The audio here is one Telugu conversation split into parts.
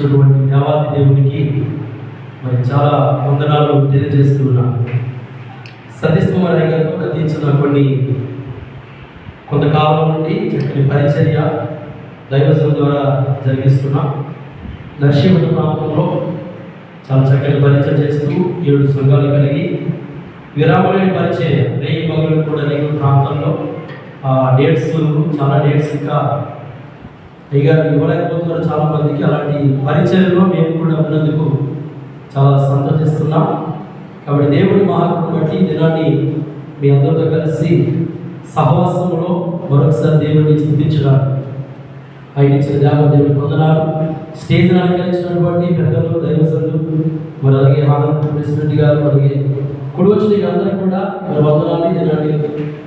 ఇచ్చినటువంటి దేవాది దేవునికి మరి చాలా వందనాలు తెలియజేస్తూ సతీష్ కుమార్ అయ్య గారితో గతించిన కొన్ని కొంతకాలం నుండి చక్కని పరిచర్య దైవసం ద్వారా జరిగిస్తున్నాం నర్సింహ ప్రాంతంలో చాలా చక్కని పరిచయం చేస్తూ ఏడు సంఘాలు కలిగి విరామలేని పరిచయం. రేయి పగలు కూడా రేగు ప్రాంతంలో ఆ డేట్స్ చాలా డేట్స్ ఇంకా అయ్యగారు ఇవ్వలేకపోతున్నారు చాలా మందికి అలాంటి పరిచయంలో మేము కూడా ఉన్నందుకు చాలా సంతోషిస్తున్నాం. కాబట్టి దేవుడి మహాత్ముని బట్టి ఈ దినాన్ని మీ అందరితో కలిసి సహవాసంలో మరొకసారి దేవుడిని స్థితించడానికి ఆయన ఇచ్చిన జాగ్రత్త దేవుడు పొందనాలు స్టేజ్ అలంకరించినటువంటి పెద్దలు దైవసరులు మరి అలాగే ఆనంద ప్రెసిడెంట్ గారు అలాగే కుడి వచ్చిన అందరూ కూడా మరి వందనాలు ఈ దినాన్ని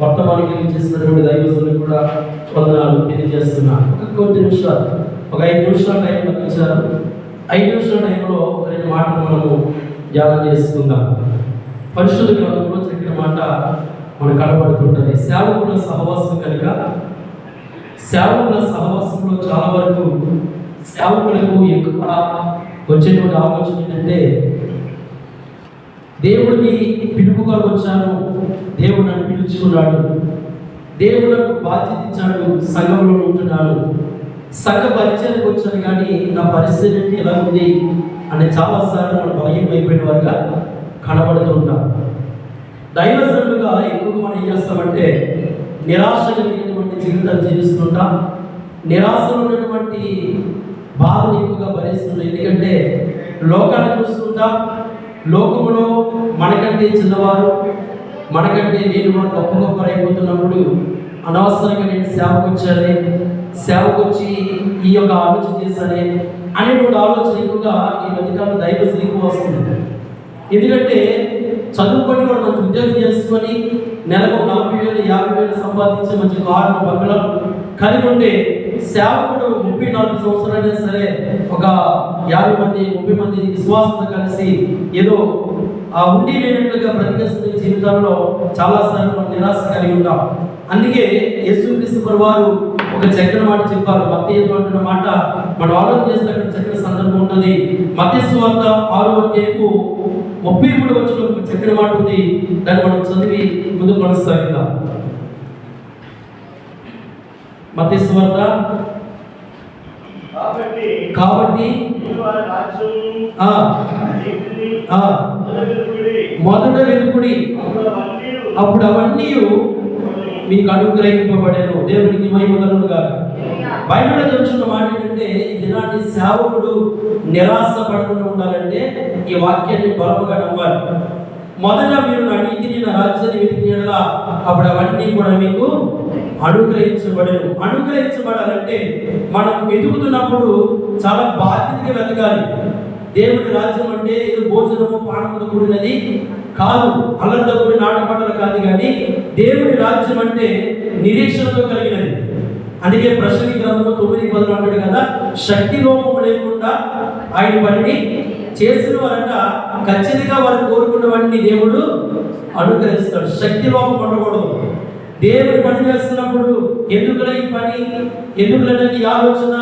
వర్తమానికి చేసినటువంటి దైవసరులు కూడా వందనాలు తెలియజేస్తున్నాను ఒక కొద్ది నిమిషాలు ఒక ఐదు నిమిషాల టైం మనకి ఐదు నిమిషాల టైంలో రెండు మాటలు మనము ధ్యానం చేసుకుందాం. పరిశుద్ధ గ్రంథంలో చెప్పిన మాట మనకు కనబడుతుంటుంది. సేవకుల సహవాసం కనుక సేవకుల సహవాసంలో చాలా వరకు సేవకులకు ఎక్కువ వచ్చేటువంటి ఆలోచన ఏంటంటే దేవుడిని పిలుపుగా వచ్చాను. దేవుడు నన్ను పిలుచుకున్నాడు. దేవుడు నాకు బాధ్యత ఇచ్చాడు. సంఘంలో ఉంటున్నాడు. సంఘ పరిచయానికి వచ్చాను కానీ నా పరిస్థితి ఏంటి? ఎలా ఉంది? అని చాలాసార్లు మనం భయం అయిపోయిన వారుగా కనబడుతూ ఉంటాం. దైవజనులుగా ఎక్కువగా మనం ఏం చేస్తామంటే నిరాశ కలిగినటువంటి జీవితం జీవిస్తుంటాం నిరాశలో ఉన్నటువంటి బాధను ఎక్కువగా భరిస్తుంటాం. ఎందుకంటే లోకాన్ని చూస్తుంటాం లోకములో మనకంటే చిన్నవారు మనకంటే నేను మన గొప్ప గొప్ప అయిపోతున్నప్పుడు అనవసరంగా నేను సేవకు వచ్చానే సేవకు వచ్చి ఈ యొక్క ఆలోచన చేశానే అనేటువంటి ఆలోచన ఎక్కువగా ఈ మధ్యకాలం దైవ స్త్రీకు వస్తుంది. ఎందుకంటే చదువుకొని కూడా మంచి ఉద్యోగం చేసుకొని నెలకు నలభై వేలు యాభై వేలు సంపాదించే మంచి కారు బంగ్లాలు కలిగి ఉంటే సేవకుడు ముప్పై నాలుగు సంవత్సరాలైనా సరే ఒక యాభై మంది ముప్పై మంది విశ్వాసంతో కలిసి ఏదో ఆ ఉండి లేనట్లుగా బ్రతికేస్తున్న జీవితంలో చాలా సార్లు మనం నిరాశ కలిగి ఉంటాం. అందుకే యేసుక్రీస్తు వారు ఒక చక్కని మాట చెప్పారు. మత్తి అంటున్న మాట మనం ఆలోచన చేస్తే అక్కడ చక్కని సందర్భం ఉంటుంది. మత్తి సువార్త ఆరో అధ్యాయపు ముప్పై మూడు వచ్చిన చక్కని మాట ఉంది. దాన్ని మనం చదివి ముందు కొనసాగిద్దాం. మత్తి సువార్త కాబట్టి. మొదట వెలుపుడి అప్పుడు అవన్నీ మీకు అనుగ్రహింపబడేను. దేవునికి మహిమగలను కాదు బైబిల్లో చెప్తున్న మాట ఏంటంటే దినాన్ని సేవకుడు నిరాశ పడకుండా ఉండాలంటే ఈ వాక్యాన్ని బలముగా నమ్మాలి. మొదట మీరు నా నీతిని నా రాజ్యాన్ని వెతికినలా అప్పుడు అవన్నీ కూడా మీకు అనుగ్రహించబడను అనుగ్రహించబడాలంటే మనం ఎదుగుతున్నప్పుడు చాలా బాధ్యతగా వెతకాలి. దేవుడి రాజ్యం అంటే ఏదో భోజనము పానముతో కూడినది కాదు. అల్లరితో కూడిన నాటపాటలు కాదు కానీ దేవుడి రాజ్యం అంటే నిరీక్షణతో కలిగినది. అందుకే ప్రశ్న గ్రంథంలో తొమ్మిది పదులు అంటాడు కదా శక్తి లోపం లేకుండా ఆయన పనిని చేసిన వారంట ఖచ్చితంగా వారు కోరుకున్నవన్నీ దేవుడు అనుగ్రహిస్తాడు. శక్తి లోపం ఉండకూడదు. దేవుడు పని చేస్తున్నప్పుడు ఎందుకులే ఈ పని? ఎందుకులే ఈ ఆలోచన?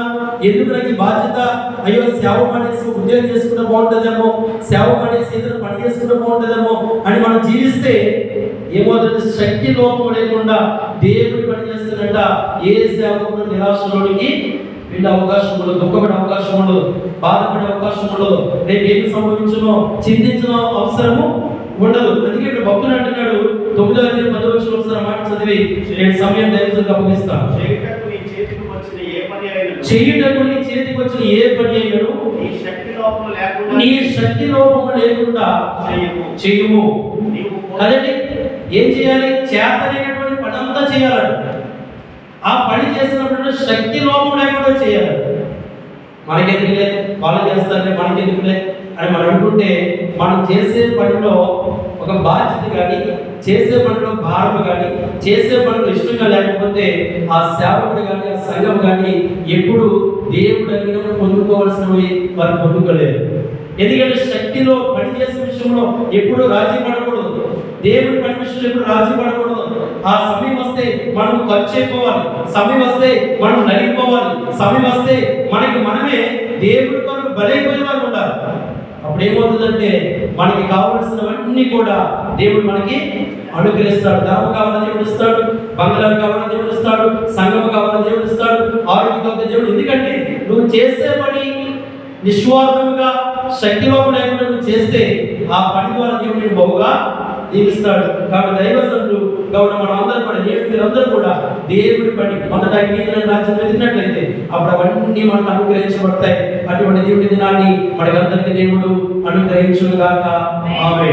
ఎందుకులే ఈ బాధ్యత? అయ్యో సేవ పడేసి ఉద్యోగం చేసుకుంటే బాగుంటుందేమో? సేవ పడేసి ఏదైనా పని చేసుకుంటే బాగుంటుందేమో? అని మనం జీవిస్తే ఏమవుతుంది? శక్తి లోపం లేకుండా దేవుడు పని చేస్తున్నట్ట ఏ సేవకుడు నిరాశలోనికి వెళ్ళే అవకాశం ఉండదు. దుఃఖపడే అవకాశం ఉండదు. బాధపడే అవకాశం ఉండదు. రేపు ఏమి సంభవించునో చింతించిన అవసరము ఉండదు. అందుకే ఇక్కడ భక్తులు అంటున్నాడు తొమ్మిదో అధ్యాయం పదో వచ్చిన ఒకసారి మాట చదివి నేను సమయం దైవజనులకు అప్పగిస్తాను. చేయుటకు నీ చేతికి వచ్చిన ఏ పని అయినను? నీ శక్తి లోపం లేకుండా చేయము. కదండి ఏం చేయాలి? చేతనైనటువంటి పని అంతా చేయాలి ఆ పని చేసినప్పుడు శక్తి లోపం లేకుండా చేయాలి. మనకెందుకులే? వాళ్ళు చేస్తారులే మనకెందుకులే? అని మనం అనుకుంటే మనం చేసే పనిలో ఒక బాధ్యత కానీ చేసే పనిలో భారం కానీ చేసే పనులు ఇష్టంగా లేకపోతే ఆ సేవకుడు కానీ ఆ సంఘం కానీ ఎప్పుడు దేవుడు అడిగిన పొందుకోవాల్సినవి వారు పొందుకోలేరు. ఎందుకంటే శక్తిలో పని చేసే విషయంలో ఎప్పుడు రాజీ పడకూడదు. దేవుడి పని విషయంలో ఎప్పుడు రాజీ పడకూడదు. ఆ సమయం వస్తే మనం ఖర్చు అయిపోవాలి సమయం వస్తే మనం నలిగిపోవాలి. సమయం వస్తే మనకి మనమే దేవుడి కొరకు బలైపోయిన వారు ఉంటారు. అప్పుడు ఏమవుతుందంటే మనకి కావలసినవన్నీ కూడా దేవుడు మనకి అనుగ్రహిస్తాడు. ధనం కావాలని దేవుడు ఇస్తాడు. బంగారం కావాలని దేవుడు ఇస్తాడు. సంఘం కావాలని దేవుడు ఇస్తాడు. ఆరోగ్యం దేవుడు ఎందుకంటే నువ్వు చేసే పని నిస్వార్థంగా శక్తిలోపం లేకుండా నువ్వు చేస్తే ఆ పని ద్వారా దేవుడు బహుగా దీవిస్తాడు. కాబట్టి దైవసంతులు కాబట్టి మనం అందరం కూడా నేను మీరందరూ కూడా దేవుడి పని మొదట గీతలను రాజ్యం వెతికినట్లయితే అప్పుడు అవన్నీ మనకు అనుగ్రహించబడతాయి. అటువంటి దేవుడి దినాన్ని మనకందరికీ దేవుడు అనుగ్రహించుగాక ఆమె